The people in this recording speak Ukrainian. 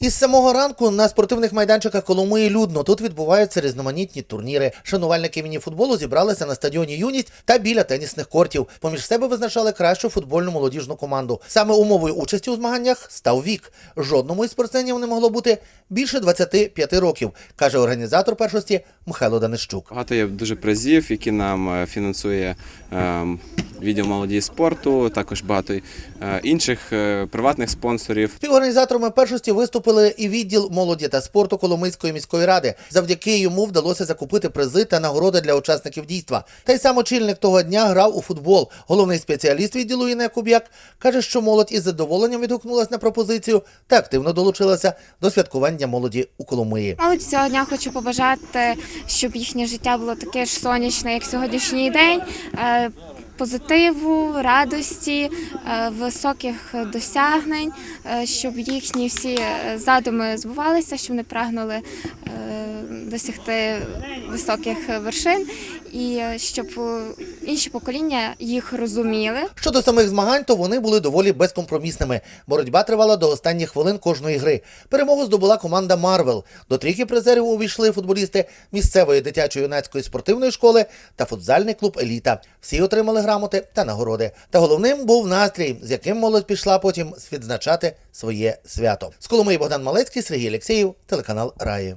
Із самого ранку на спортивних майданчиках Коломиї людно. Тут відбуваються різноманітні турніри. Шанувальники міні-футболу зібралися на стадіоні Юність та біля тенісних кортів. Поміж себе визначали кращу футбольну молодіжну команду. Саме умовою участі у змаганнях став вік. Жодному із спортсменів не могло бути більше 25 років, каже організатор першості Михайло Данищук. Багато є дуже призів, які нам е, фінансує е, відділ молоді спорту, також багато е, інших е, приватних спонсорів. Співорганізаторами першості виступили і відділ молоді та спорту Коломийської міської ради. Завдяки йому вдалося закупити призи та нагороди для учасників дійства. Та й сам очільник того дня грав у футбол. Головний спеціаліст відділу Інна Куб'як каже, що молодь із задоволенням відгукнулась на пропозицію та активно долучилася до святкування молоді у Коломиї. Молодь цього дня хочу побажати, щоб їхнє життя було таке ж сонячне, як сьогоднішній день. Позитиву, радості, е, високих досягнень, е, щоб їхні всі е, задуми збувалися, щоб вони прагнули досягти високих вершин, і е, щоб е, інші покоління їх розуміли. Щодо самих змагань, то вони були доволі безкомпромісними. Боротьба тривала до останніх хвилин кожної гри. Перемогу здобула команда Марвел. До трійки призерів увійшли футболісти місцевої дитячо-юнацької спортивної школи та футзальний клуб Еліта. Всі отримали грамоти та нагороди. Та головним був настрій, з яким молодь пішла потім відзначати своє свято. З Коломиї Богдан Малецький, Сергій Алєксєєв, телеканал Раї.